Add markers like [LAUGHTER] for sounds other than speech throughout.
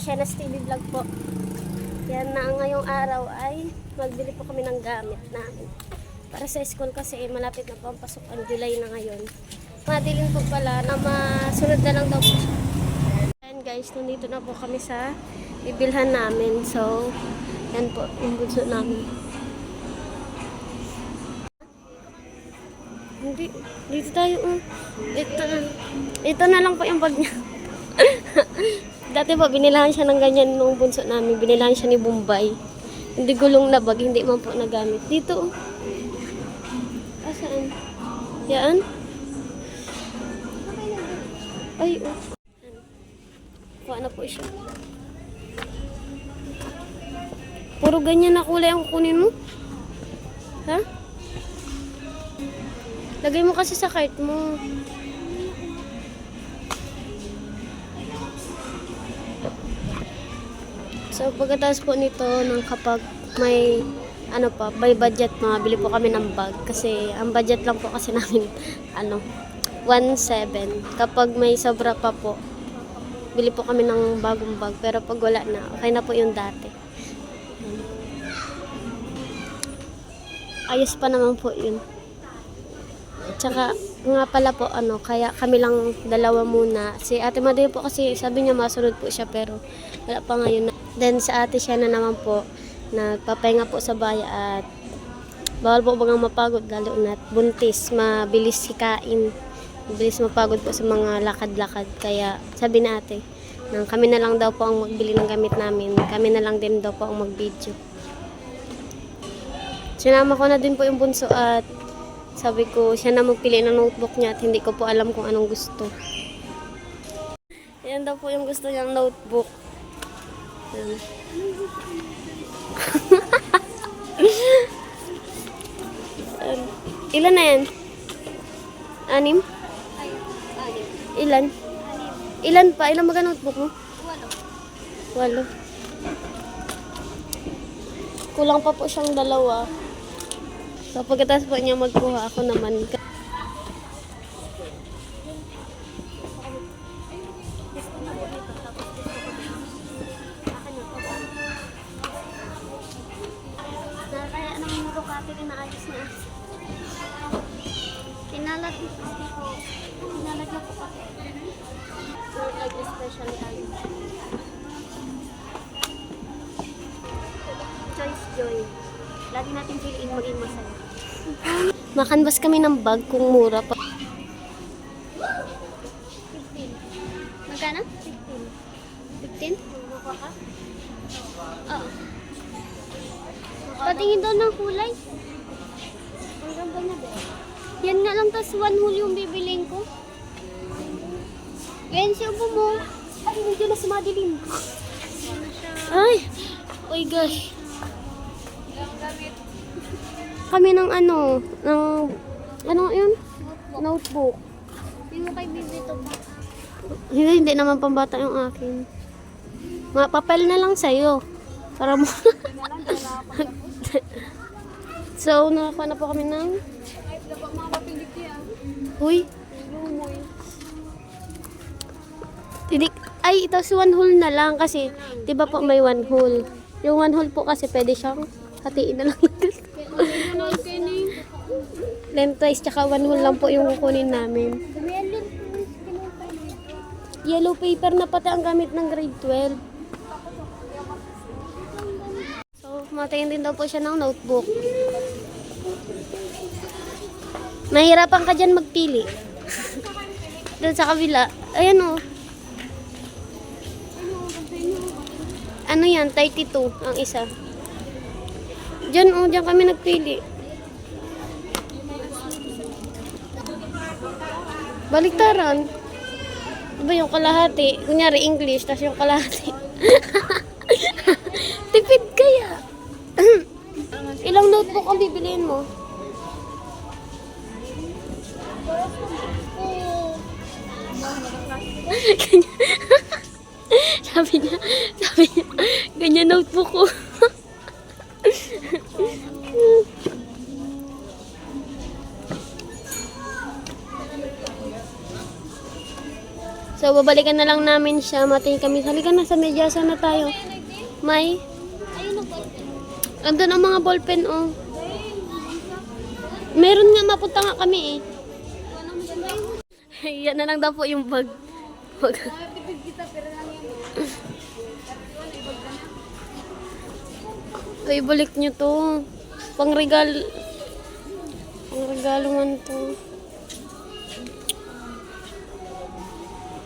Shana's TV Vlog po. Yan na ngayong araw ay magbili po kami ng gamit namin. Para sa school kasi malapit na po ang pasukan. July na ngayon. Madilim po pala na masunod na lang daw po. Ayan guys, nandito na po kami sa bibilhan namin. So, yan po, yung bunso namin. Hindi, dito tayo. Oh. Ito, ito na lang po yung bag niya. [LAUGHS] Dati po, binilahan siya ng ganyan nung bunso namin. Binilahan siya ni Bombay. Hindi gulong na bag, hindi man po nagamit. Dito, oh. Asaan? Yan? Ay, oh. Kuha na po siya. Puro ganyan na kulay ang kunin mo. Ha? Lagay mo kasi sa cart mo. So, pagkatapos po nito, ng kapag may ano pa, by budget, mabili po kami ng bag. Kasi, ang budget lang po kasi [LAUGHS] namin, ano, 1.7. Kapag may sobra pa po, bili po kami ng bagong bag. Pero pag wala na, okay na po yung dati. Ayos pa naman po yun. Tsaka, nga pala po, ano, kaya kami lang dalawa muna. Si Ate Maday po kasi sabi niya masunod po siya pero wala pa ngayon. Then sa ate siya na naman po, nagpapahinga po sa baya at bawal po bagang mapagod lalo na buntis, mabilis hikain. Mabilis mapagod po sa mga lakad-lakad. Kaya sabi na ate, nang kami na lang daw po ang magbili ng gamit namin. Kami na lang din daw po ang mag-video. Sinama ko na din po yung bunso at sabi ko, siya na magpili ng notebook niya at hindi ko po alam kung anong gusto. Yan daw po yung gusto niyang notebook. Yan. Ilan na yan? Anim? Ilan? Ilan pa? Ilan mga notebook mo? Walo. Kulang pa po siyang dalawa. So pagkatapos po niya magkuha, ako naman. Pinalat ko. Kasi. So, like especially ayos. Choice Joy. Lagi natin piliin maging masaya. Makanbas kami ng bag kung mura pa. 15. Magkano? 15. 15? Oo. Patingin daw ng kulay. Ang ganda na ba? Yan nga lang, tas one whole yung bibiling ko. Yan siya po mo. Ay, medyo na sumadilim. Ay! Uy, gosh. Kami ng ano, ng, ano yun? Notebook. Hindi mo kay bibito pa. Hindi, hindi naman pambata yung akin. Mga papel na lang sa'yo. Para mo. [LAUGHS] so, nakakuha na po kami ng... Uy, tinik... Ay, ito si one whole na lang kasi, di ba po may one whole. Yung one whole po kasi pwede siyang hatiin na lang. Lengthwise, [LAUGHS] tsaka one whole lang po yung kukunin namin. Yellow paper na pati ang gamit ng grade 12. So, matayin din daw po siya ng notebook. Mahirapan ka dyan magpili. Doon sa kabila. Ayan o. Ano yan? 32 ang isa. Diyan o, diyan kami nagpili. Baliktaran. Diba yung kalahati? Kunyari English, tapos yung kalahati. [LAUGHS] Tipid kaya. [CLEARS THROAT] Ilang notebook ang bibiliin mo? Ganyan. [LAUGHS] sabi niya, sabi niya, ganyan notebook ko. [LAUGHS] So, babalikan na lang namin siya. Matingin kami. Halika na sa medyasa na tayo. May? Andun ang mga ballpen, oh. Meron nga, mapunta nga kami eh. [LAUGHS] Yan na lang daw po yung bag. Yan. Ay, balik nyo to. Pangregal. Pangregalo man to.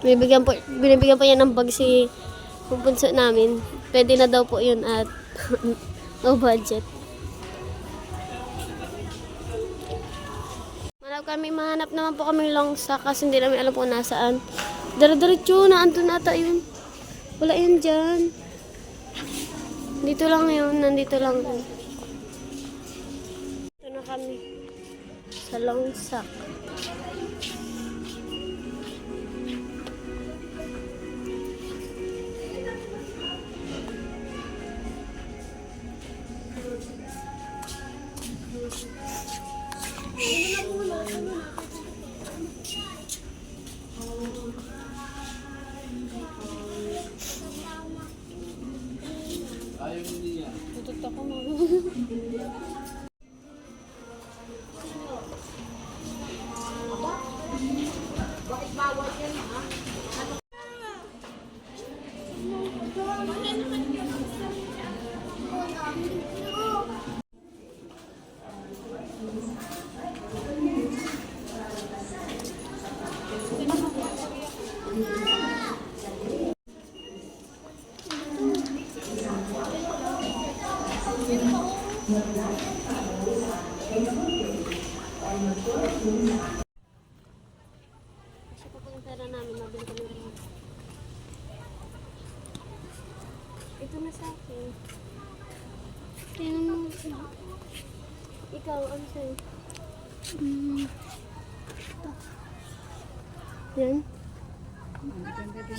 Binibigyan po, binibigyan pa yan ng bag si pupunso namin. Pwede na daw po yun at [LAUGHS] no budget. Manap kami, mahanap naman po kami long stock kasi hindi namin alam kung nasaan. Dara-diretso na, andun ata yun. Wala yun dyan. Dito lang yun, nandito lang yun. Ito na kami. Sa Longsak. Tutot ako mga. [LAUGHS]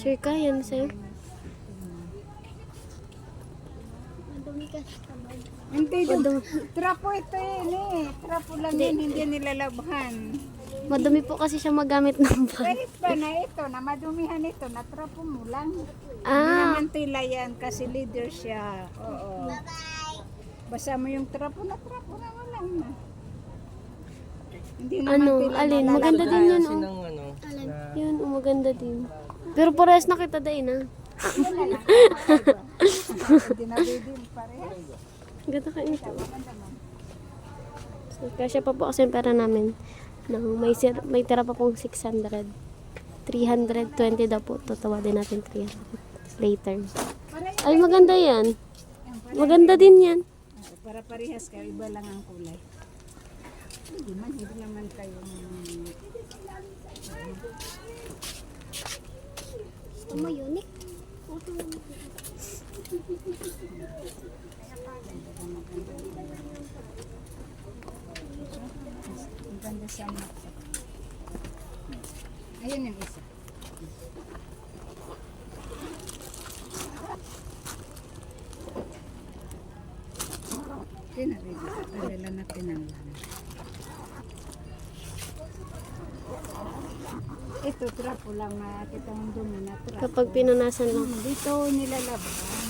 Sure ka, yan sa'yo. Madumi ka sa kamay. Hindi, Madumi, trapo ito yun eh. Trapo lang yun, hindi nilalabhan. madumi po kasi siya magamit ng bag. Kahit pa na ito, na madumihan ito, na trapo mo lang. Hindi Ah, naman tila yan kasi leader siya. Oo. Basa mo yung trapo na trapo na walang na. Hindi naman ano, tila alin, maganda din yun, Kasi oh. ng ano, na Yun, oh, maganda din. Pero parehas na kita din, ah. [LAUGHS] Ganda ka ito. So, kasya pa po kasi yung pera namin. Nang may, sir, may tira pa pong 600. 320 daw po. Tatawa din natin 300 later. Ay, maganda yan. Maganda din yan. Para parehas kayo, iba lang ang kulay. Hindi man, hindi naman kayo Gusto mo unique? Mo ang ganda sa mata. Ayun yung isa. Pinarili ka. Padala na pinanglan. Ito, trapo lang na kita mong dumi na trapo. Kapag pinunasan lang. Dito nilalabhan.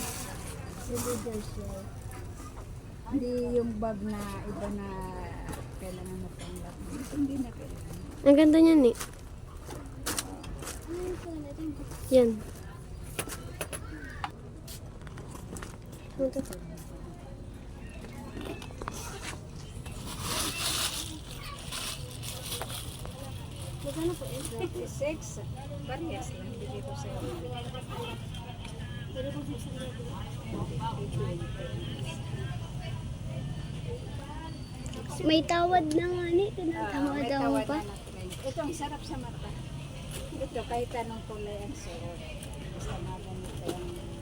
Si leader siya. Hindi yung bag na iba na kailangan mo pang labhan. Hindi na kailangan. Ang ganda niyan eh. Yan. Ano to? Magkano po eh? 56. Parehas lang. Ko sa iyo. Pero kung sa gabi. May tawad na nga ni. Ah, Tinatawad may daw pa. Ito ang sarap sa mata. Ito kahit anong kulay ang sarap. Basta maganito ang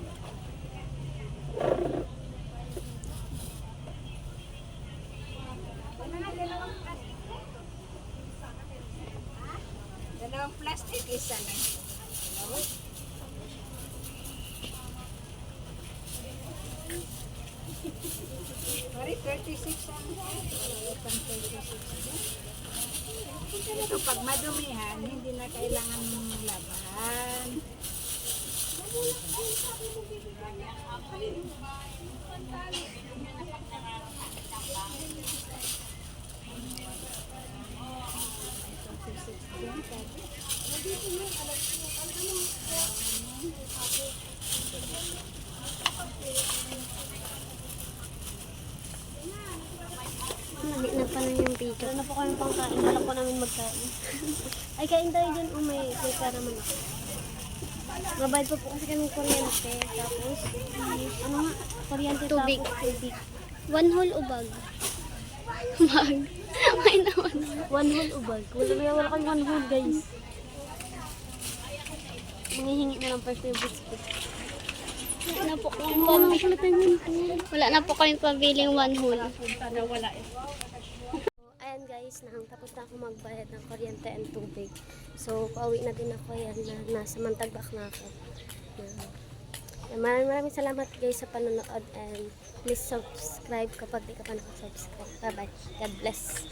836 ang 836. Ito, pag madumihan, hindi na kailangan mong labahan. Thank you. Video. Ano po kami pang kain? Wala po namin magkain. [LAUGHS] Ay, kain tayo dyan. Oh, may, may pera man ako. Mabayad pa po kasi kami kuryente. Tapos, ano nga? Kuryente Tubig. tapos tubig. One whole ubag. Mag. May naman. One whole ubag. Wala, wala, wala kami one whole, guys. Mangihingi na lang first yung biscuit. Wala na po kayong pambiling. Wala na po kayong pambiling one whole. Ayan guys, nang tapos na ako magbayad ng kuryente and tubig. So, pauwi na din ako yan na nasa Mantagbak na ako. Yan. Yan, Maraming maraming salamat guys sa panonood and please subscribe kapag di ka pa nakasubscribe. Bye bye. God bless.